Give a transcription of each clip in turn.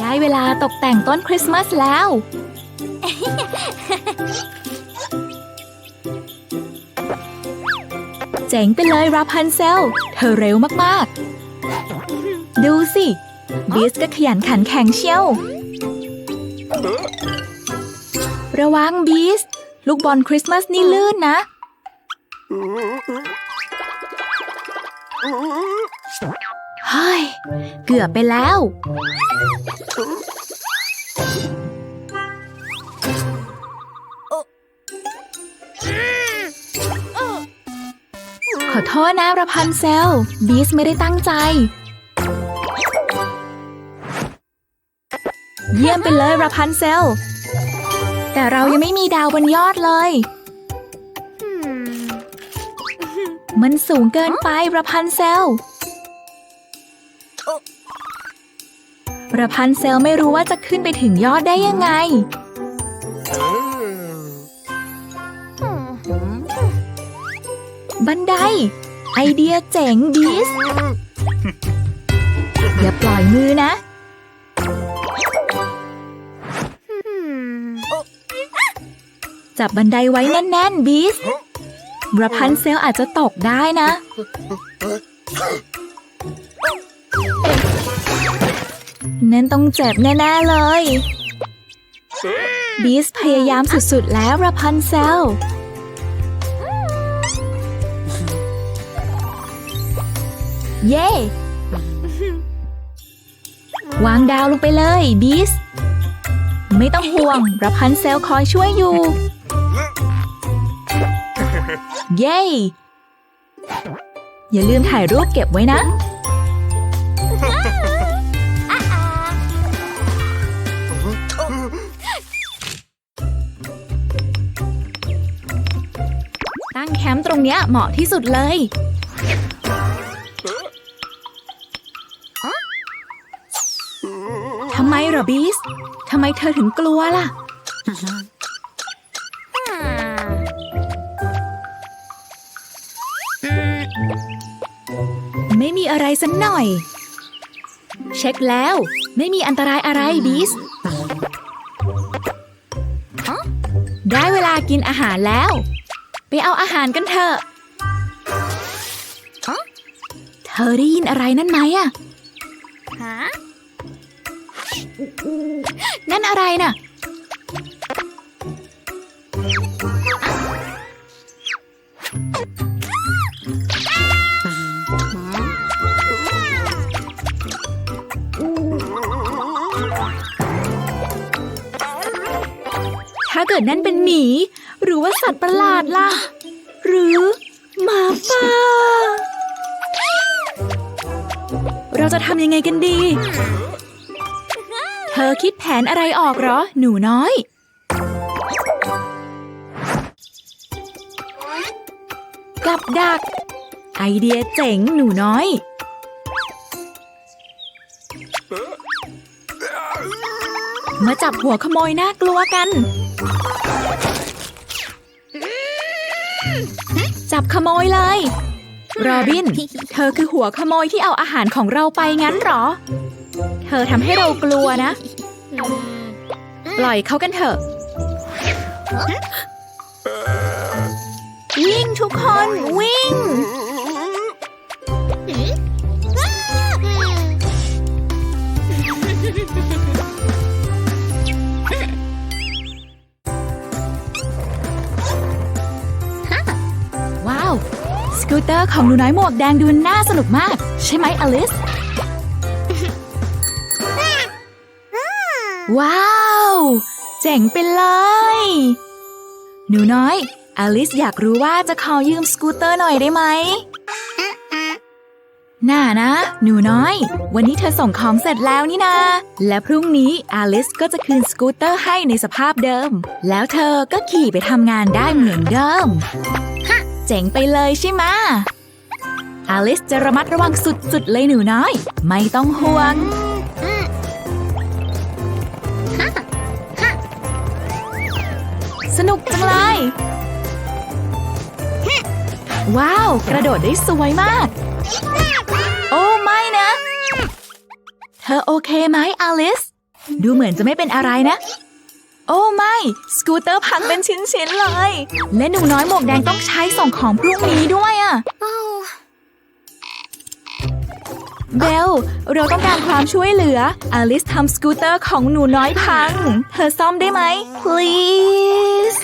ได้เวลาตกแต่งต้นคริสต์มาสแล้ว เจ๋งไปเลยราพันเซล เธอเร็วมากๆ ดูสิบีสก็ขยันขันแข็งเชียว ระวังบีส ลูกบอลคริสต์มาสนี่ลื่นนะ ฮ้ย เกือบไปแล้ว ขอโทษนะระพันเซล บีสไม่ได้ตั้งใจ เยี่ยมไปเลยระพันเซล แต่เรายังไม่มีดาวบนยอดเลยมันสูงเกินไประพันเซล ระพันเซลไม่รู้ว่าจะขึ้นไปถึงยอดได้ยังไง บันได ไอเดียเจ๋งบีสอย่าปล่อยมือนะ จับบันไดไว้แน่น ๆบีสระพันเซลอาจจะตกได้นะ นั่นต้องเจ็บแน่ๆเลย บีสพยายามสุดๆแล้วระพันเซล เย้วางดาวลงไปเลยบีส ไม่ต้องห่วงระพันเซลคอยช่วยอยู่ เย้อย่าลืมถ่ายรูปเก็บไว้นะ มป์ตรงเนี้ยเหมาะที่สุดเลย ทำไมเหรอบีส ทำไมเธอถึงกลัวล่ะ ไม่มีอะไรสักหน่อย เช็คแล้ว ไม่มีอันตรายอะไรบีส ได้เวลากินอาหารแล้ว ไปเอาอาหารกันเถอะ เธอได้ยินอะไรนั่นไหมอะนั่นอะไรน่ะ ถ้าเกิดนั่นเป็นหมี หรือว่าสัตว์ประหลาดล่ะ หรือหมาป่า เราจะทำยังไงกันดี เธอคิดแผนอะไรออกเหรอ หนูน้อย กับดัก ไอเดียเจ๋งหนูน้อยมาจับหัวขโมยน่ากลัวกัน จับขโมยเลย โรบิน เธอคือหัวขโมยที่เอาอาหารของเราไปงั้นหรอ เธอทำให้เรากลัวนะ ปล่อยเขากันเถอะ วิ่งทุกคนวิ่ง เตอร์ของหนูน้อยหมวกแดงดูน่าสนุกมาก ใช่ไหมอลิส ว้าว เจ๋งไปเลย หนูน้อย อลิสอยากรู้ว่าจะขอยืมสกูตเตอร์หน่อยได้ไหมน่านะ หนูน้อย วันนี้เธอส่งของเสร็จแล้วนี่นา และพรุ่งนี้อลิสก็จะคืนสกูตเตอร์ให้ในสภาพเดิม แล้วเธอก็ขี่ไปทำงานได้เหมือนเดิม เจ๋งไปเลยใช่ไหมอลิสจะระมัดระวังสุดๆ เลยหนูน้อย ไม่ต้องห่วง สนุกจังเลย ว้าว กระโดดได้สวยมาก โอ้ไม่นะ เธอโอเคไหมอลิส ดูเหมือนจะไม่เป็นอะไรนะ อ้ไม่ สกูตเตอร์พังเป็นชิ้นๆเลย และหนูน้อยหมวกแดงต้องใช้ส่งของพรุ่งนี้ด้วยอะ Oh. เบล เราต้องการความช่วยเหลือ อลิสทำสกูตเตอร์ของหนูน้อยพัง เธอซ่อมได้ไหม please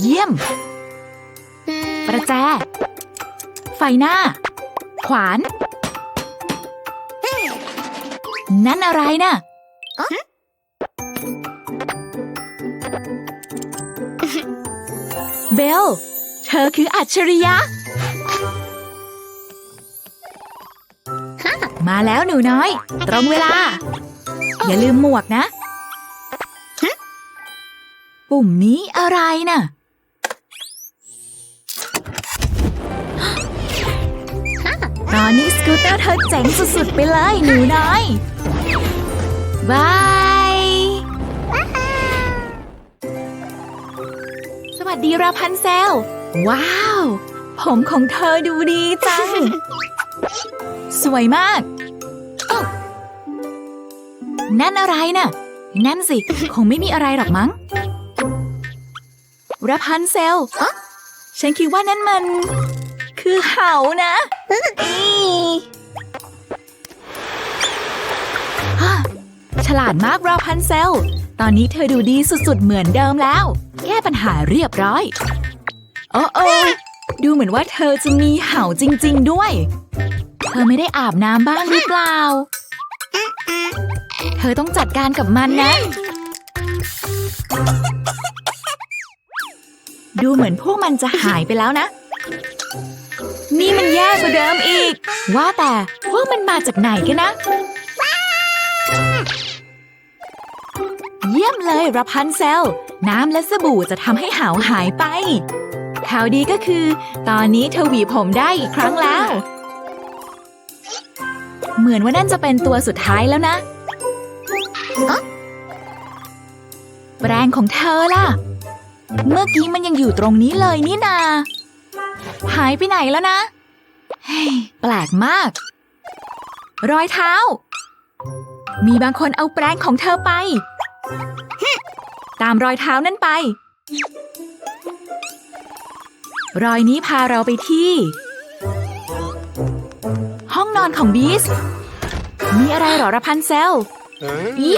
เยี่ยม ประแจ ไฟหน้า ขวาน นั่นอะไรน่ะ เบล เธอคืออัจฉริยะ มาแล้วหนูน้อย ตรงเวลา อย่าลืมหมวกนะ ปุ่มนี้อะไรน่ะตอนนี้สกูตเตอร์เธอเจ๋งสุดๆไปเลยหนูน้อย บาย วัสดีราพันเซล ว้าว ผมของเธอดูดีจัง สวยมาก นั่นอะไรน่ะ นั่นสิ คงไม่มีอะไรหรอกมั้งราพันเซล ฉันคิดว่านั่นมัน คือเห่านะอีฮะฉลาดมากราพันเซล ตอนนี้เธอดูดีสุดๆเหมือนเดิมแล้ว แก้ปัญหาเรียบร้อย โอ้โอดูเหมือนว่าเธอจะมีเห่าจริง ๆ ด้วย เธอไม่ได้อาบน้ำบ้างหรือเปล่า เธอต้องจัดการกับมันนะ ดูเหมือนพวกมันจะหายไปแล้วนะ นี่มันแย่กว่าเดิมอีก ว่าแต่พวกมันมาจากไหนกันนะ เยี่ยมเลยรับพันเซล น้ำและสบู่จะทำให้หาวหายไป ข่าวดีก็คือ ตอนนี้เธอหวีผมได้อีกครั้งแล้ว เหมือนว่านั่นจะเป็นตัวสุดท้ายแล้วนะแปรงของเธอล่ะ เมื่อกี้มันยังอยู่ตรงนี้เลยนี่นา หายไปไหนแล้วนะ เฮ้ย แปลกมาก รอยเท้า มีบางคนเอาแปรงของเธอไป ตามรอยเท้านั่นไป รอยนี้พาเราไปที่ ห้องนอนของบีส มีอะไรเหรอระพันเซลอี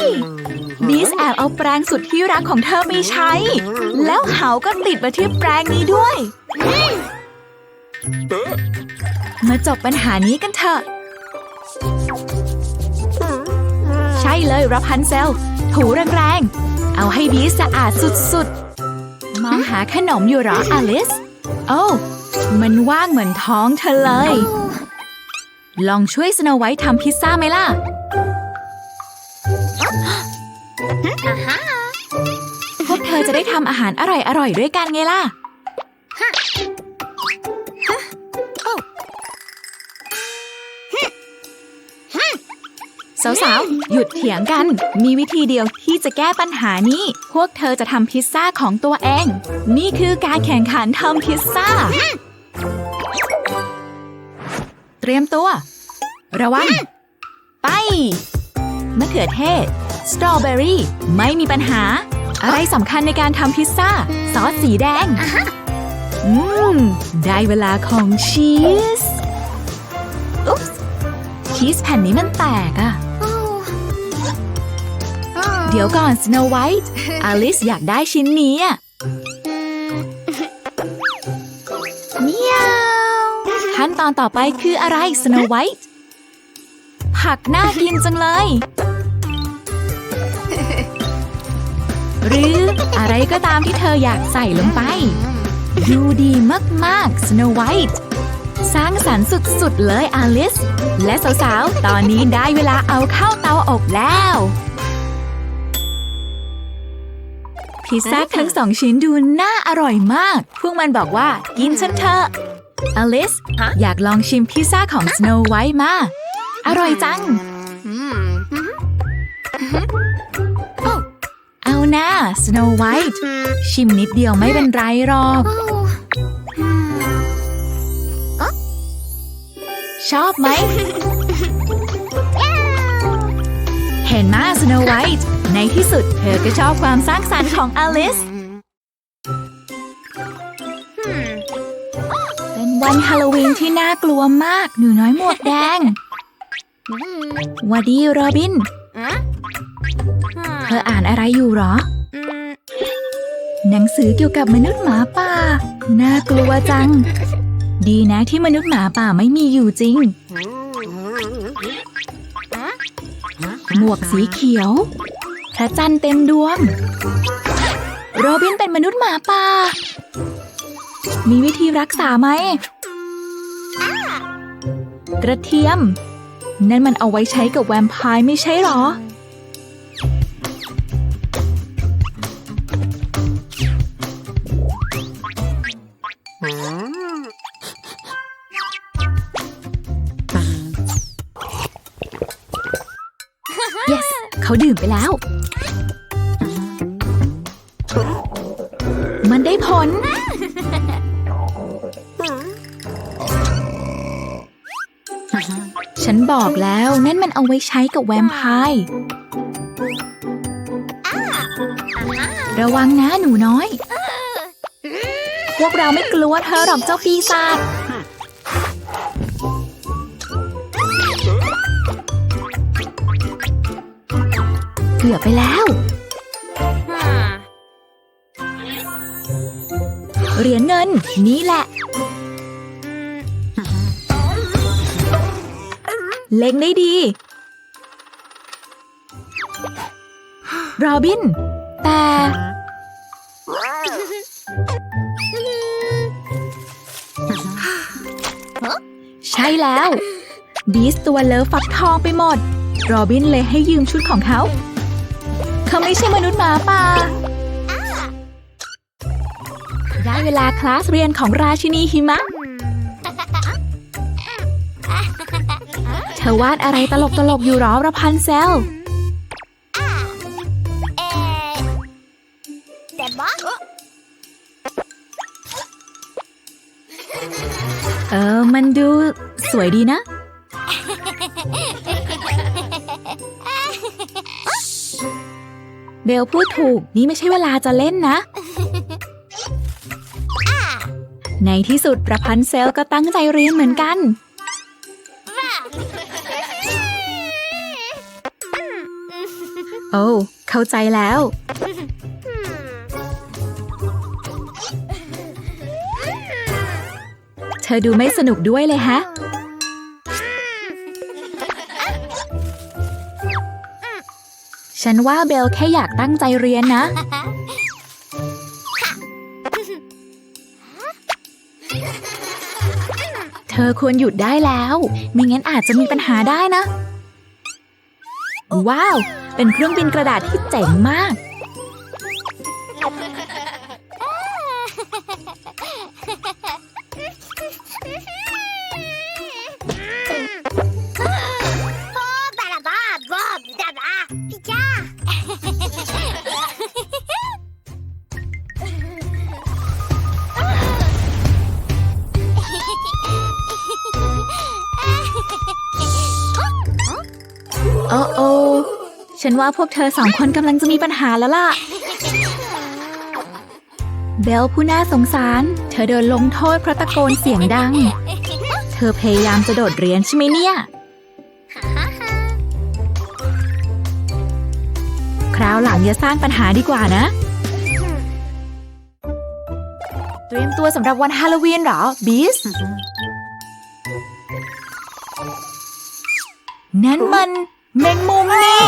บีสแอบเอาแปรงสุดที่รักของเธอไปใช้ แล้วเหาก็ติดมาที่แปรงนี้ด้วย มาจบปัญหานี้กันเถอะ ใช่เลยรับพันเซล ถูแรงๆ เอาให้บีสสะอาดสุดๆ มองหาขนมอยู่เหรออลิส โอ้ มันว่างเหมือนท้องเธอเลย ลองช่วยสโนไวท์ทำพิซซ่าไหมล่ะพวกเธอจะได้ทำอาหารอร่อยๆด้วยกันไงล่ะ สาวๆ หยุดเถียงกัน มีวิธีเดียวที่จะแก้ปัญหานี้ พวกเธอจะทำพิซซ่าของตัวเอง นี่คือการแข่งขันทำพิซซ่า เตรียมตัว ระวัง ไป มะเขือเทศ สตรอเบอรี่ ไม่มีปัญหา อะไรสำคัญในการทำพิซซ่า ซอสสีแดง อืม ได้เวลาของชีส อุ๊ปชีสแผ่นนี้มันแตกอะ Oh. เดี๋ยวก่อนสโนไวท์อลิสอยากได้ชิ้นนี้อะเมียวขั้นตอนต่อไปคืออะไรสโนไวท์ผักน่ากินจังเลย หรืออะไรก็ตามที่เธออยากใส่ลงไป ดูดีมากๆ Snow White สร้างสรรค์สุด ๆ เลยอลิส และสาว ๆ ตอนนี้ได้เวลาเอาเข้าเตาอบแล้ว พิซซ่าทั้งสองชิ้นดูน่าอร่อยมาก พวกมันบอกว่า กินฉันเถอะอลิสฮะอยากลองชิมพิซซ่าของ Snow White มา อร่อยจัง Mm. เอาหน้า Snow White Mm. ชิมนิดเดียวไม่เป็นไรหรอก Oh. ชอบไหม เห็นมาสโนไวท์ในที่สุดเธอก็ชอบความสร้างสรรค์ของอลิสเป็นวันฮาโลวีนที่น่ากลัวมาก หนูน้อยหมวกแดงหวัดดีโรบิน เธออ่านอะไรอยู่หรอ หนังสือเกี่ยวกับมนุษย์หมาป่า น่ากลัวจัง ดีนะที่มนุษย์หมาป่าไม่มีอยู่จริง หมวกสีเขียว พระจันทร์เต็มดวง โรบินเป็นมนุษย์หมาป่า มีวิธีรักษาไหม กระเทียม นั่นมันเอาไว้ใช้กับแวมไพร์ไม่ใช่หรอ เขาดื่มไปแล้ว มันได้ผล ฉันบอกแล้วนั่นมันเอาไว้ใช้กับแวมไพร์ระวังนะหนูน้อย พวกเราไม่กลัวเธอหรอกเจ้าปีศาจ เกือบไปแล้ว เหรียญเงินนี่แหละ เล็งได้ดี โรบิน แต่ใช่แล้ว บีสตัวเลอะฟักทองไปหมด โรบินเลยให้ยืมชุดของเขา เขาไม่ใช่มนุษย์หมาป่า ได้เวลาคลาสเรียนของราชินีหิมะ เธอวาดอะไรตลกตลกๆอยู่หรอระพันเซล เออ มันดูสวยดีนะ เบลพูดถูกนี่ไม่ใช่เวลาจะเล่นนะ ในที่สุดประพันธ์เซลก็ตั้งใจเรียนเหมือนกัน โอ้เข้าใจแล้ว เธอดูไม่สนุกด้วยเลยฮะ ฉันว่าเบลแค่อยากตั้งใจเรียนนะ เธอควรหยุดได้แล้ว ไม่งั้นอาจจะมีปัญหาได้นะ ว้าว เป็นเครื่องบินกระดาษที่เจ๋งมาก ฉันว่าพวกเธอสองคนกำลังจะมีปัญหาแล้วล่ะ เบลผู้น่าสงสาร เธอโดนลงโทษเพราะตะโกนเสียงดัง เธอพยายามจะโดดเรียนใช่ไหมเนี่ย คราวหลังอย่าสร้างปัญหาดีกว่านะ เตรียมตัวสำหรับวันฮาโลวีนเหรอ บีส นั่นมัน แมงมุมนี่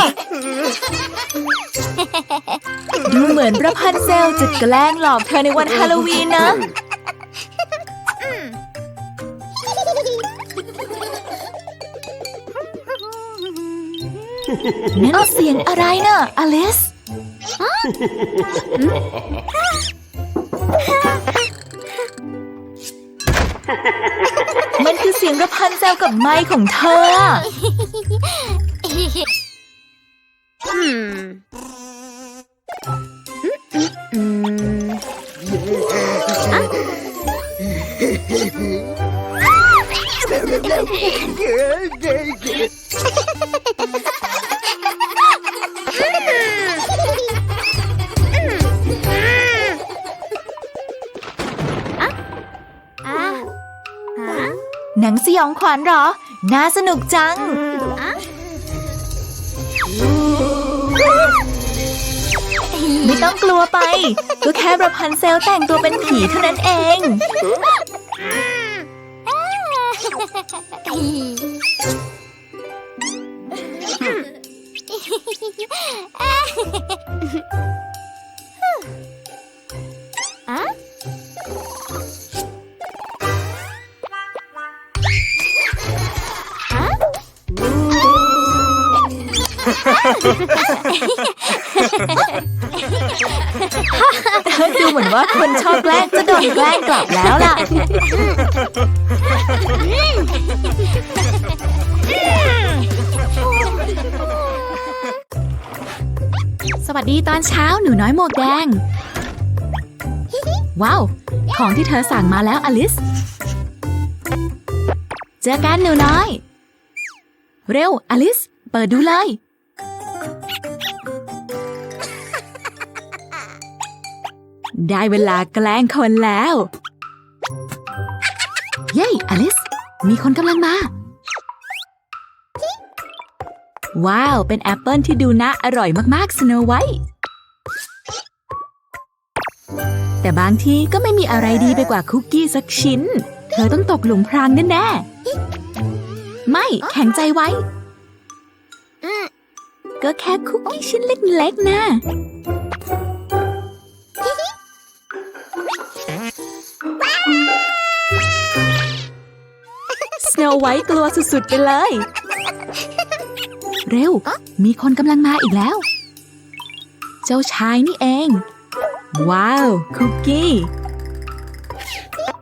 ดูเหมือนประพันเซลจะแกล้งหลอกเธอในวันฮาโลวีนนะ นั่นเสียงอะไรเนะอลิสมันคือเสียงระพันเซลกับไม้ของเธอ ยองขวัญเหรอ น่าสนุกจัง ไม่ต้องกลัวไป ก็แค่ประพันเซลแต่งตัวเป็นผีเท่านั้นเอง ดูเหมือนว่าคนชอบแกล้งจะโดนแกล้งกลับแล้วล่ะ สวัสดีตอนเช้าหนูน้อยหมวกแดง ว้าว ของที่เธอสั่งมาแล้วอลิส เจอกันหนูน้อย เร็ว อลิส เปิดดูเลย ได้เวลาแกล้งคนแล้ว เย้อลิส มีคนกำลังมา ว้าว เป็นแอปเปิลที่ดูน่าอร่อยมากๆสโนไวท์แต่บางทีก็ไม่มีอะไรดีไปกว่าคุกกี้สักชิ้น เธอต้องตกหลุมพรางแน่ๆไม่แข็งใจไว้ ก็แค่คุกกี้ชิ้นเล็กๆนะ สโนไวท์กลัวสุดๆไปเลย เร็ว มีคนกำลังมาอีกแล้ว เจ้าชายนี่เอง ว้าว คุกกี้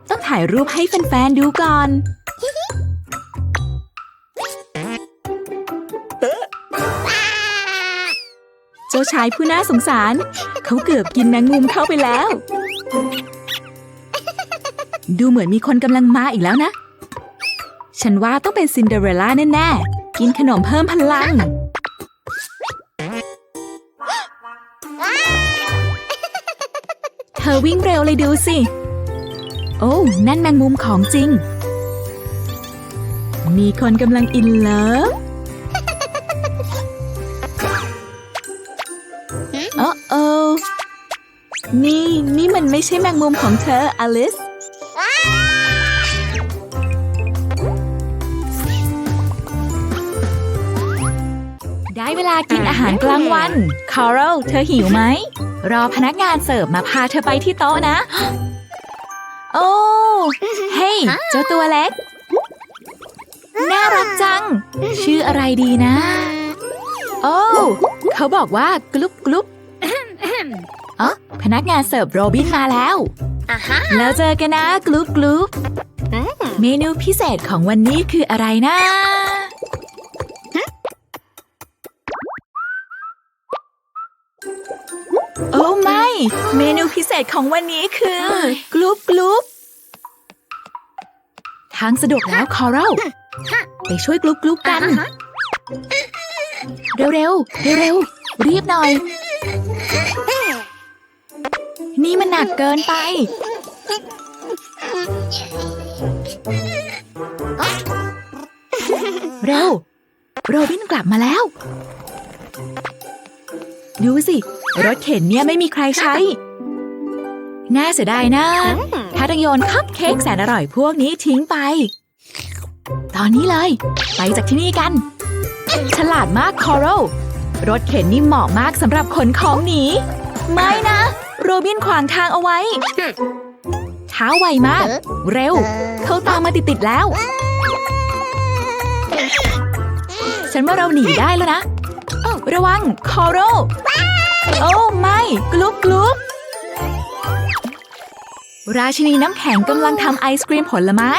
ต้องถ่ายรูปให้แฟนๆดูก่อนเจ้าชายผู้น่าสงสาร เขาเกือบกินแมงมุมเข้าไปแล้ว ดูเหมือนมีคนกำลังมาอีกแล้วนะ ฉันว่าต้องเป็นซินเดอเรลล่าแน่ๆ กินขนมเพิ่มพลัง เธอวิ่งเร็วเลยดูสิ โอ้ นั่นแมงมุมของจริง มีคนกำลังอินเลิฟโอ้โอนี่ นี่มันไม่ใช่แมงมุมของเธอ อลิส ลากินอาหารกลางวันคาร์ l เธอหิวไหม รอพนักงานเสิร์ฟมาพาเธอไปที่โต๊ะนะ โอ้ เฮ้ยเจ้าตัวเล็ก น่ารักจัง ชื่ออะไรดีนะ โอ้ เขาบอกว่ากลุบกลุบอ๋อพนักงานเสิร์ฟโรบินมาแล้ว Aha. แล้วเจอกันนะกลุบกลุบเมนูพิเศษของวันนี้คืออะไรนะ เมนูพิเศษของวันนี้คือ กลุบกลุบทางสะดวกแล้วคอรัลไปช่วยกลุบกลุบกัน เร็วเร็วเร็วเร็วๆรีบหน่อย นี่มันหนักเกินไป เร็วโรบินกลับมาแล้ว ดูสิรถเข็นเนี่ยไม่มีใครใช้ น่าเสียดายนะ ถ้าต้องโยนคัพเค้กแสนอร่อยพวกนี้ทิ้งไป ตอนนี้เลย ไปจากที่นี่กัน ฉลาดมากคอรัลรถเข็นนี่เหมาะมากสำหรับขนของหนี ไม่นะ โรบินขวางทางเอาไว้เท้าไวมาก เร็ว เขาตามมาติดๆแล้ว ฉันว่าเราหนีได้แล้วนะ ระวังคอโรโอ้ไม่กลุบกลุบราชินีน้ำแข็งกำลังทำไอศกรีมผลไม้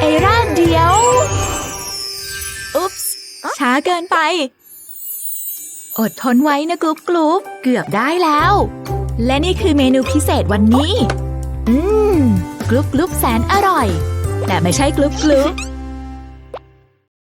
เอร่าเดียว อุ๊ปส์ช้าเกินไป อดทนไว้นะกลุบกลุบเกือบได้แล้ว และนี่คือเมนูพิเศษวันนี้ อืมกลุบกลุบแสนอร่อย แต่ไม่ใช่กลุบกลุบ